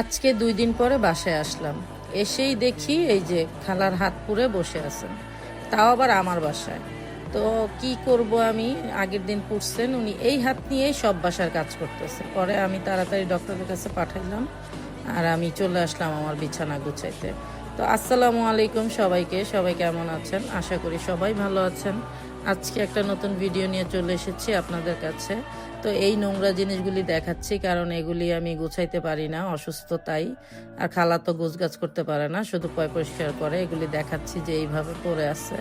আজকে দুই দিন পরে বাসায় আসলাম। এসেই দেখি এই যে খালার হাত পুরে বসে আছেন। তাও আবার আমার বাসায়। তো কি করব আমি? আগের দিন পুড়ছেন উনি। এই হাত নিয়েই সব বাসার কাজ করতেছে। পরে আমি তাড়াতাড়ি ডক্টরের কাছে পাঠাইলাম। আর আমি চলে আসলাম আমার বিছানা গুছাইতে। তো আসসালামু আলাইকুম সবাইকে, সবাই কেমন আছেন? আশা করি সবাই ভালো আছেন। আজকে একটা নতুন ভিডিও নিয়ে চলে এসেছি আপনাদের কাছে। তো এই নোংরা জিনিসগুলি দেখাচ্ছি কারণ এগুলি আমি গুছাইতে পারি না, অসুস্থ তাই। আর খালা তো গোছগাছ করতে পারে না, শুধু পয় পরিষ্কার করে। এগুলি দেখাচ্ছি যে এইভাবে পড়ে আছে।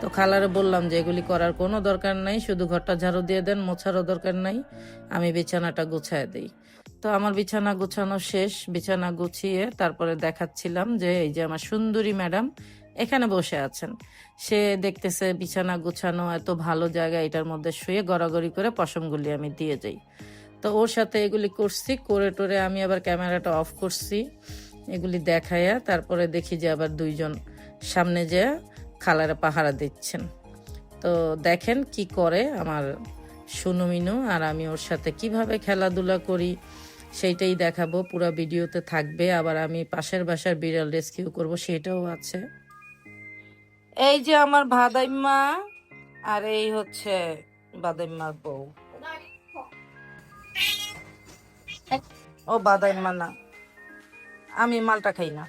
তো খালারে বললাম যে এগুলি করার কোনো দরকার নাই, শুধু ঘরটা ঝাড়ু দিয়ে দেন, মোছারও দরকার নাই। আমি বিছানাটা গুছায় দিই। তো আমার বিছানা গুছানো শেষ, বিছানা গুছিয়ে তারপরে দেখাচ্ছিলাম যে এই যে আমার সুন্দরী ম্যাডাম এখানে বসে আছেন। সে দেখতেছে বিছানা গুছানো, এত ভালো জায়গা, এটার মধ্যে শুয়ে গড়াগড়ি করে পশমগুলি আমি দিয়ে যাই তো ওর সাথে এগুলি করছি, করে টোরে আমি আবার ক্যামেরাটা অফ করছি, এগুলি দেখাইয়া তারপরে দেখি যে আবার দুইজন সামনে যে খালারে পাহারা দিচ্ছেন। তো দেখেন কি করে আমার সুনুমিনু আর আমি ওর সাথে কীভাবে খেলাধুলা করি সেইটাই দেখাবো, পুরো ভিডিওতে থাকবে। আবার আমি পাশের বাসার বিড়াল রেস্কিউ করব, সেটাও আছে। এই যে আমার ভাদাইম্মা, আর এই হচ্ছে বাদাইম্মার বউ। ও বাদাইম্মা না, আমি মালটা খাই না।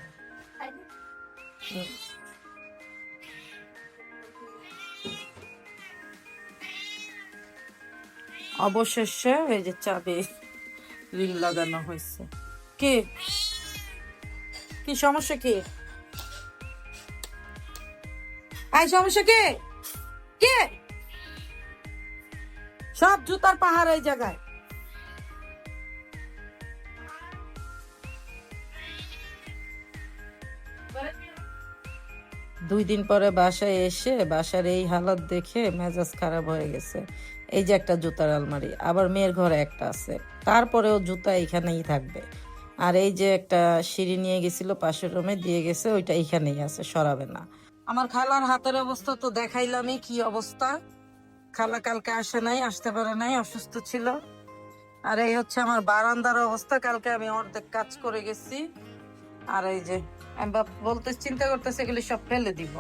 অবশেষে এই যে চাবি। রিং লাগানো হয়েছে। কি? কি সমস্যা কি? আই সমস্যা কে? কে? সব জুতার পাহাড় এই জায়গায়। দুই দিন পরে বাসায় এসে বাসার এই হালত দেখে মেজাজ খারাপ হয়ে গেছে। এই যে একটা জুতার আলমারি, আবার মেয়ের ঘরে একটা আছে। তারপরেও জুতা এখানেই থাকবে। আর এই যে একটা সিঁড়ি নিয়ে গেছিল পাশের রুমে, দিয়ে গেছে, ওইটা এখানেই আছে, সরাবে না। আমার খালার হাতের অবস্থা তো দেখাইলামই কি অবস্থা। খালা কালকে আসে নাই, আসতে পারে নাই, অসুস্থ ছিল। আর এই হচ্ছে আমার বারান্দার অবস্থা, কালকে আমি অর্ধেক কাজ করে গেছি। আর এই যে, আমি বলতে চিন্তা করতেছি, এগুলি সব ফেলে দিব।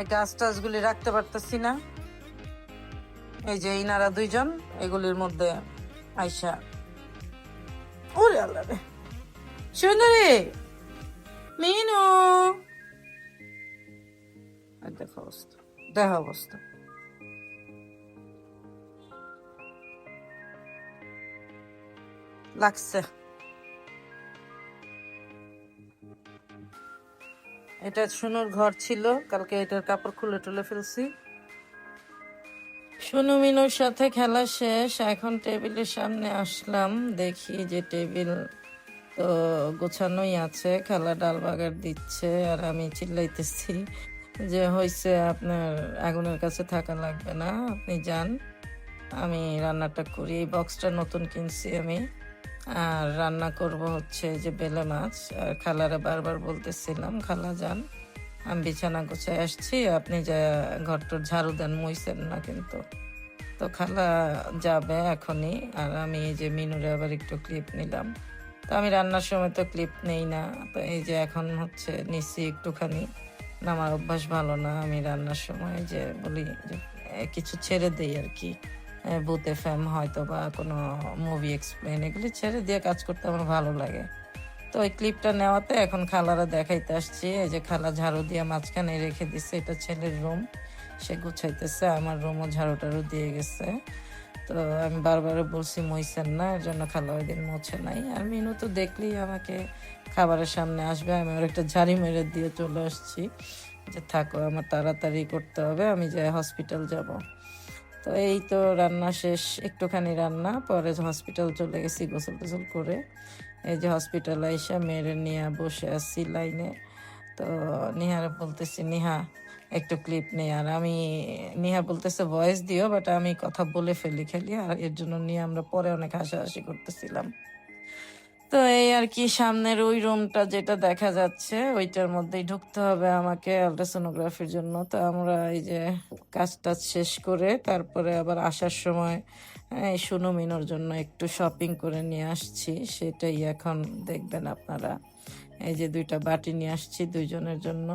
এই গাছ টাছগুলি রাখতে পারতেছি না। এই যে ইনারা দুইজন, এগুলির মধ্যে আইসা। ওরে আল্লাহ রে। সুন্দরী! মিনু! দেখো অবস্থা। দেখো অবস্থা। লাগছে। এটা সোনুর ঘর ছিল, কালকে এটার কাপড় খুলে টুলে ফেলছি। সোনু মিনুর সাথে খেলা শেষ, এখন টেবিলের সামনে আসলাম, দেখি যে টেবিল তো গোছানোই আছে, খালা ডাল বাগার দিচ্ছে, আর আমি চিল্লাইতেছি যে হয়েছে আপনার আগুনের কাছে থাকা লাগবে না, আপনি যান, আমি রান্নাটা করি, এই বক্সটা নতুন কিনছি আমি, আর রান্না করব হচ্ছে যে বেলে মাছ, আর খালারে বারবার বলতেছিলাম, খালা যান। আমি বিছানা গুছায় আসছি আপনি যা ঘরটোর ঝাড়ু দেন মুইছেন না কিন্তু। তো খালা যাবে এখনই আর আমি এই যে মিনুরে আবার একটু ক্লিপ নিলাম। তো আমি রান্নার সময় তো ক্লিপ নেই না তো এই যে এখন হচ্ছে নিচ্ছি একটুখানি। আমার অভ্যাস ভালো না আমি রান্নার সময় যে বলি কিছু ছেড়ে দেই আর কি। এ, ভূতে ফ্যাম হয়তো বা কোনো মুভি এক্সপ্লেন এগুলি ছেড়ে দিয়ে কাজ করতে আমার ভালো লাগে। তো ওই ক্লিপটা নেওয়াতে এখন খালারা দেখাইতে আসছি। এই যে খালা ঝাড়ু দিয়ে মাঝখানে রেখে দিচ্ছে এটা ছেলের রুম সে গুছাইতেছে, আমার রুমও ঝাড়ু টাড়ু দিয়ে গেছে। তো আমি বারবার বলছি মইছেন না, এর জন্য খালা ওই দিন মোছে নাই। আর মিনু তো দেখলেই আমাকে খাবারের সামনে আসবে। আমি ওর একটা ঝাড়ি মেরে দিয়ে চলে আসছি। যে থাকো, আমার তাড়াতাড়ি করতে হবে, আমি যে হসপিটাল যাব। তো এই তো রান্না শেষ, একটুখানি রান্না, পরে হসপিটাল চলে গেছি, গোসল টোসল করে, এই যে হসপিটালে এসে মেয়েরে নিয়ে বসে আছি লাইনে। তো নিহারে বলতেছি, নিহা, একটু ক্লিপ নেই আর আমি, নিহা বলতেছে ভয়েস দিও বাট আমি কথা বলে ফেলি খেলি। আর এর জন্য নিয়ে আমরা পরে অনেক হাসাহাসি করতেছিলাম। তো এই আর কি, সামনের ওই রুমটা যেটা দেখা যাচ্ছে, ওইটার মধ্যেই ঢুকতে হবে আমাকে আলট্রাসোনোগ্রাফির জন্য। তো আমরা এই যে কাজটা শেষ করে তারপরে আবার আসার সময়, এই সোনু মিনোর জন্য একটু শপিং করে নিয়ে আসছি। সেটাই এখন দেখবেন আপনারা। এই যে দুইটা বাটি নিয়ে আসছি দুইজনের জন্য।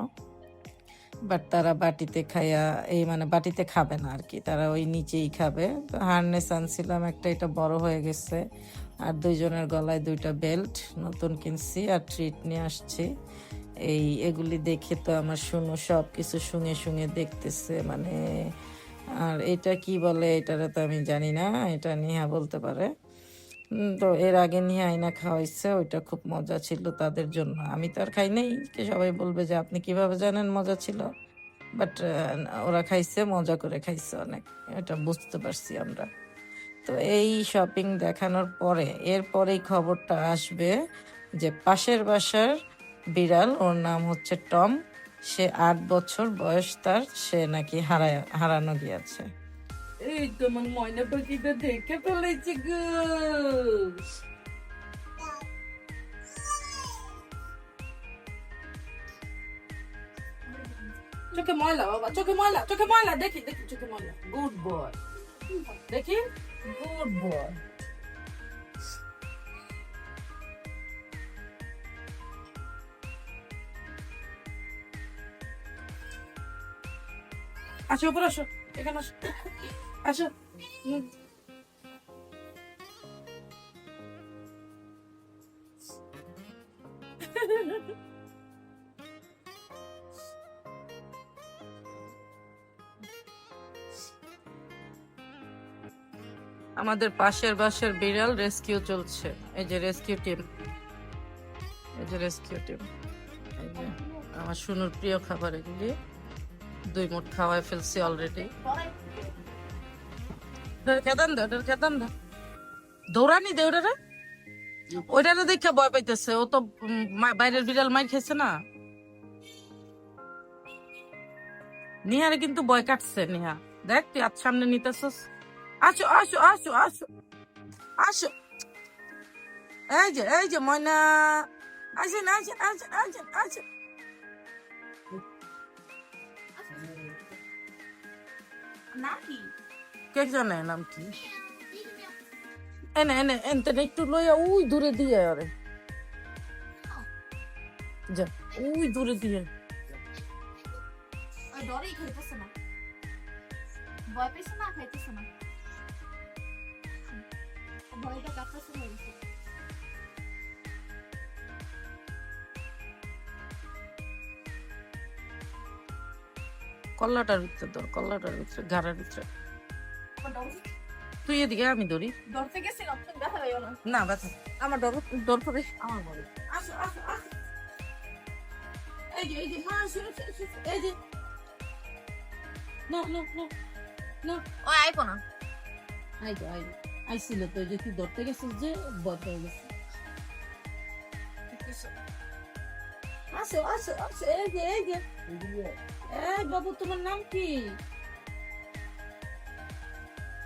বাট তারা বাটিতে খাইয়া এই মানে বাটিতে খাবে না আর কি, তারা ওই নিচেই খাবে। তো হারনেস আনছিলাম একটা, এটা বড় হয়ে গেছে। আর দুইজনের গলায় দুইটা বেল্ট নতুন কিনছি আর ট্রিট নিয়ে আসছি। এই, এগুলি দেখে তো আমার শুনো সব কিছু শুঙে শুঙে দেখতেছে মানে আর এটা কি বলে, এটারে তো আমি জানি না, এটা নিহা বলতে পারে। তো এর আগে নিয়ে আইনা খাওয়াইছে, ওইটা খুব মজা ছিল তাদের জন্য। আমি তো আর খাই নাই সবাই বলবে যে আপনি কীভাবে জানেন মজা ছিল? বাট ওরা খাইছে, মজা করে খাইছে অনেক, এটা বুঝতে পারছি আমরা। তো এই শপিং দেখানোর পরে, এরপরেই খবরটা আসবে যে পাশের বাসার বিড়াল, ওর নাম হচ্ছে টম, সে আট বছর বয়স, তার সে নাকি হারায়, হারানো গিয়েছে। এই তোমার ময়না পাখিটা দেখে ফেলেছি গো। চোখে ময়লা বাবা চোখে ময়লা চোখে ময়লা দেখি দেখি চোখে ময়লা। গুড বয় দেখি। গুড বয় আসো উপর আসো। এখানে আমাদের পাশের বাসের বিড়াল রেস্কিউ চলছে। এই যে রেস্কিউ টিম। এই যে রেস্কিউ টিম। এই যে আমার শুনুর প্রিয় খাবার এগুলি। দুই মুঠ খাওয়াই ফেলছি অলরেডি খেতাম দে ওটার খেতাম দে দৌড়ানি দে ওটারে। ওইটারে দেখে ভয় পাইতেছে, ও তো বাইরের বিড়াল মার খেয়েছে না। নিহারে কিন্তু বয় কাটছে, নিহা। দেখ, তুই সামনে নিতেছস। আসো আসো আসো আসো আসো। এই যে এই যে ময়না। আসেন আসেন আসেন আসেন আসেন। কে জানে নাম কি? এনে এনে এনতে একটু লইয়া উই দূরে দিয়ে আরে। যা উই দূরে দিয়ে। ডরেই খাইতেছে না। ভয় পেয়েছে না খাইতেছে না। ভয়টা কাটতেছে হয়ে কল্লাটার ভিতরে ধর কল্লাটার ভিতরে গাড়ার ভিতরে। তুই এদিকে আমি ধরি। গেছিলাম না না ব্যথা আমার ডর ডর করে। আমার বলে। আসো আসো আসো। এই যে এই যে মা আসো আসো, আসো, এই যে। না না না না। ও আইবো না। আই তো আই আইছিল তো যে তুই ধরতে গেছিস যে বদ হয়ে গেছে। আসো আসো আসো এই যে এই যে। এই বাবু তোমার নাম কি?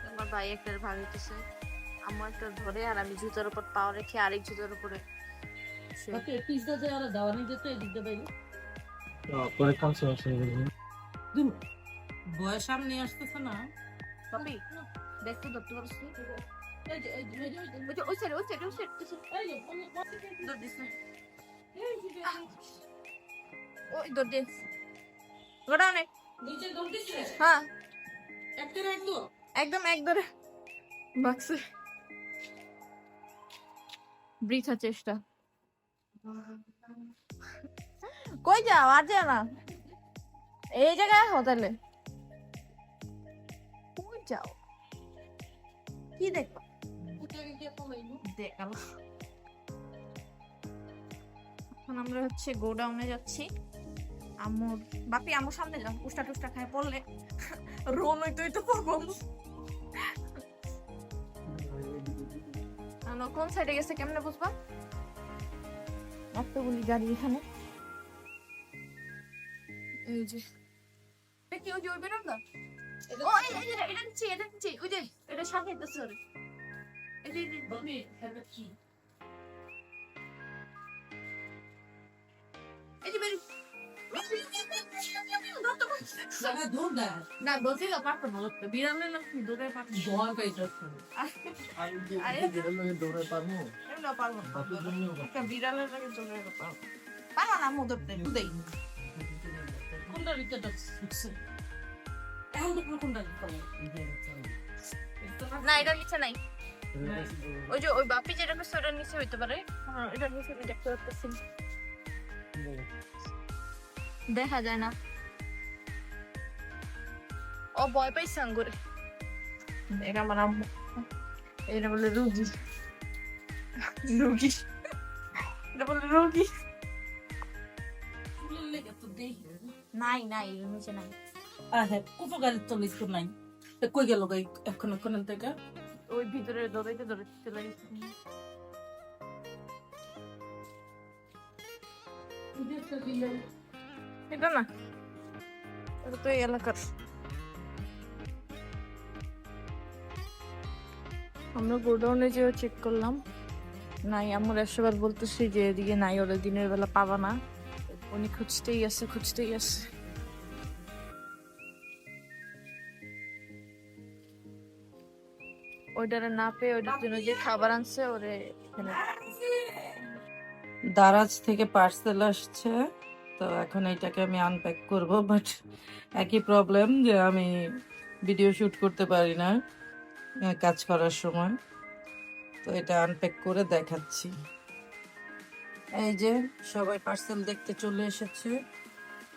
আমার ভাই একটা ভাগ হইতেছে। আমার একটা ধরে আর আমি জুতার উপর পাও রেখে আরেক জুতার উপরে। ওকে পিজা যে আর দাওয়া নিয়ে যেত এদিক দিয়ে বাইরে। পরে কাছে আসে বয়স সামনে আসতেছে না। পাপি দেখতে ধরতে যে, ওই সাইড ওই সাইড ওই সাইড। দৌড় ওই দৌড় দিছিস? হ্যাঁ? একদম এক ধরে। বাক্সে। বৃথা চেষ্টা। কই যাও আর যাও না। এই জায়গায় হোটেলে কই যাও? কি দেখবা দেখাল এখন আমরা হচ্ছে গোডাউনে যাচ্ছি। আমুর বাপি আমুর সামনে যাও উষ্টা টুষ্টা খায় পড়লে রোম তুই তো পড়ব আনো কোন সাইডে গেছে কেমনে বুঝবা? এতগুলি গাড়ি এখানে। এই যে কি ওই যে ওই এই যে এটা নিচে এটা নিচে ওই যে এটা সামনে যেতেছে ওরে এই যে না। বলছি তো পারতো না ধরতে। বিড়ালে না দৌড়ে পারতো? আরে এমনিও পারব? না। একটা বিড়ালের লাগে দৌড়ে পারব? পারব না মু ধরতে দুধেই কোনটা রিতে ঢুকছে এখন তো কোনটা না এটা নিচে নাই। ওই যে ওই বাপি যেটা করছে ওটার নিচে হইতে পারে। হ্যাঁ, এটার নিচে দেখতে পাচ্ছি দেখা যায় না। ও ভয় পাইছে আঙ্গুরে। এটা আমার আম্মু। এটা বলে রুগী। রুগী। এটা বলে রুগী। নাই নাই নিচে নাই। আহে উপকারের তো লিস্ট নাই কই গেল গাই এখন এখন থেকে? ওই ভিতরে দৌড়াইতে দৌড়াইতে চলে গেছে। এটা না। এটা তো এলাকার। আমরা গোডাউনে যেও চেক করলাম। নাই আমার একশোবার বলতেছি যে এদিকে নাই, ওরা দিনের বেলা পাবা না। উনি খুঁজতেই আছে খুঁজতেই আছে ওইটারে না পেয়ে ওইটার জন্য যে খাবার আনছে, ওরে এখানে দারাজ থেকে পার্সেল আসছে, তো এখন এইটাকে আমি আনপ্যাক করব বাট একই প্রবলেম যে আমি ভিডিও শুট করতে পারি না। কাজ করার সময়। তো এটা আনপ্যাক করে দেখাচ্ছি। এই যে সবাই পার্সেল দেখতে চলে এসেছে।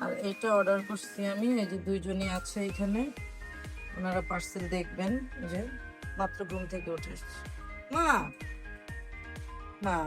আর এটা অর্ডার করছি আমি। এই যে দুইজনই আছে এখানে। ওনারা পার্সেল দেখবেন। এই যে মাত্র ঘুম থেকে উঠে মা! মা!